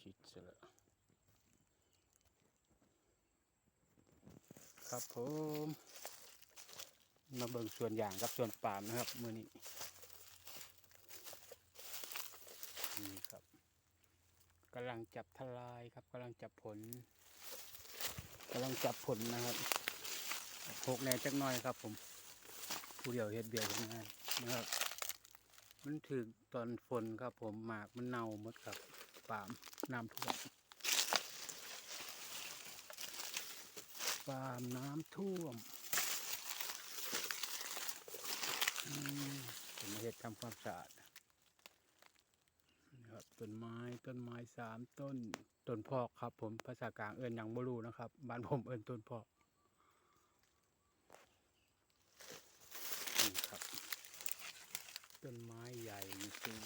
ผิดซะแล้วครับผมมาเบิ่งส่วนอย่างกับส่วนปามนะครับมือนี้นี่ครับกำลังจับทลายครับกำลังจับผลกำลังจับผลนะครับโคกแน่จักหน่อยครับ ผมผู้เดียวเฮ็ดเบียร์ง่ายนะครับ มันถึงตอนฝนครับผมหมากมันเน่าหมดครับ ปาล์มน้ำท่วมปาล์มน้ำท่วมผมมาเฮ็ดทำความสะอาดนะครับต้นไม้ต้นไม้สามต้นต้นพอกครับ ผมภาษากลางเอิ้นยังบ่รู้นะครับบ้านผมเอิ้นต้นพอกนี่ครับ ต้นไม้ใหญ่สูง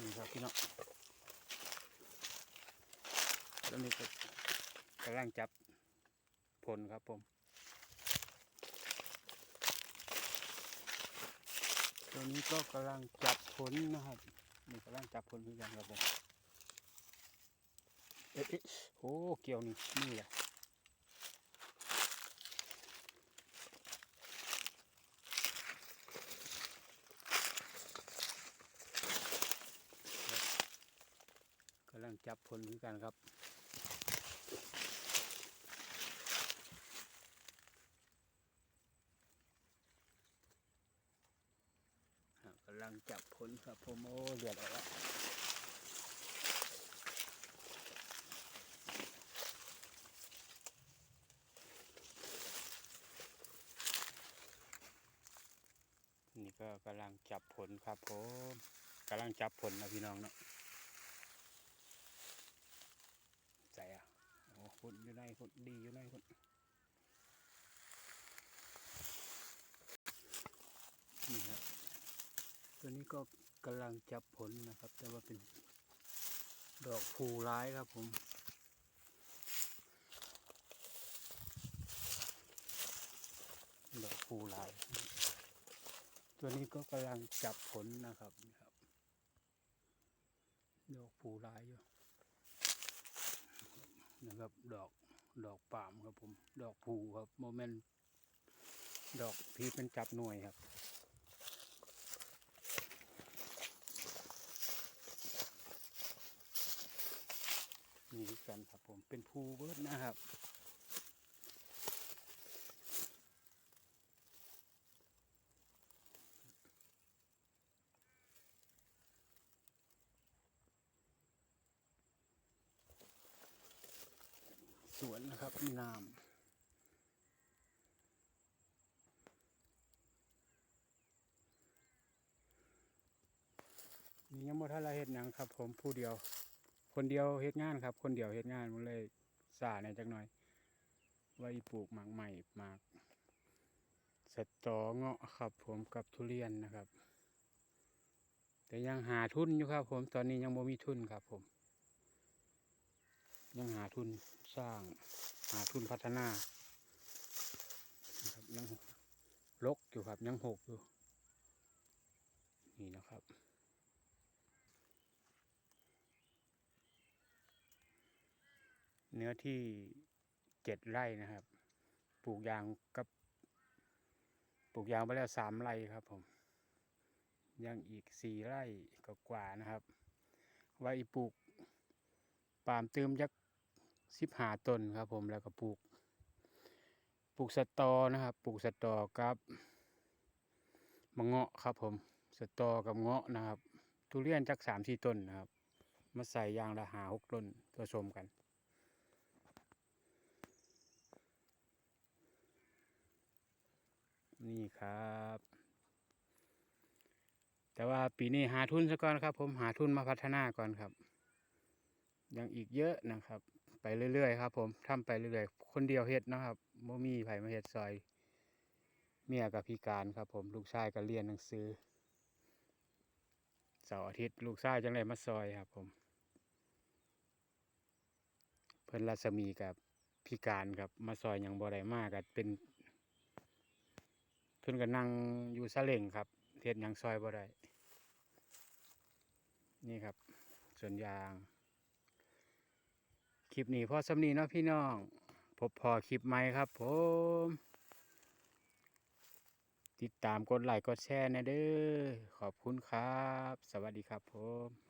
นี่ครับพี่น้อง แล้วนี่ก็กำลังจับผลครับผมตัวนี้ก็กำลังจับผลนะครับนี่กำลังจับผลเหมือนกันครับผมเอ๊ะเอ๊ะโอ้เกี่ยวนี่นี่แหละกำลังจับผลเหมือนกันครับ อะกำลัง จับผลครับผมโอ้เดือดออกแล้วนี่ก็กำลังจับผลครับผมกำลังจับผลนะพี่น้องเนาะใจอะโอ้หุ่นอยู่ในหุ่นดีอยู่ในหุ่นครับ ตัวนี้ก็กำลังจับผลนะครับ แต่ว่าเป็นดอกภูร้ายครับผมดอกภูร้าย ตัวนี้ก็กำลังจับผลนะครับครับดอกผูร้ายอยู่นะครับดอกดอกปามครับผม ดอกผูครับโมเมนต์ดอกพีเป็นจับหน่วยครับ นี่กันครับผมเป็นภูเบิร์ดนะครับสวนนะครับมีน้ำนี่ยังบ่ทันละเฮ็ดหยังครับผมผู้เดียว คนเดียวเฮ็ดงานครับ คนเดียวเฮ็ดงานมันเลยสาในอยจักหน่อยไว้ปลูกหมากใหม่หมากสตอเงาะครับ ผมกับทุเรียนนะครับ แต่ยังหาทุนอยู่ครับ ผมตอนนี้ยังบ่มีทุนครับ ผม ยังหาทุนสร้าง หาทุนพัฒนานครับยังลกอยู่ครับยังหกอยู่ นี่นะครับ เนื้อที่เจ็ดไร่นะครับ ปลูกยางกับปลูกยางไปแล้วสามไร่ครับผมยังอีกสี่ไร่กว่าๆนะครับ ไว้ปลูกปาล์มเติมยักสิบหาต้นครับผมแล้วก็ปลูก ปลูกสตอนะครับปลูกสตอกับมะเงาะครับผมสตอกับเงาะนะครับ ทุเรียนจักสามสี่ต้นนะครับ มาใส่ยางละหาหกต้นผสมกัน นี่ครับ แต่ว่าปีนี้หาทุนซะก่อนครับ ผมหาทุนมาพัฒนาก่อนครับ ยังอีกเยอะนะครับ ไปเรื่อยๆครับ ผมทำไปเรื่อยๆคนเดียวเฮ็ดนะครับโมมีไผมาเฮ็ดซอย เมียกับพิการครับ ผมลูกชายก็เรียนหนังสือเสาร์อาทิตย์ลูกชายจังเลยมาซอยครับ ผม เพิ่นรัศมีกับพิการครับมาซอยอย่างบ่ได้มากก็เป็น เพิ่นก็นั่งอยู่ซาเล้งครับเฮ็ดหยังซอยบ่ได้นี่ครับสวนยาง คลิปนี้พอสำนีเนาะพี่น้องพบพอคลิปใหม่ครับผม ติดตามกดไลค์กดแชร์นะเด้อขอบคุณครับ สวัสดีครับผม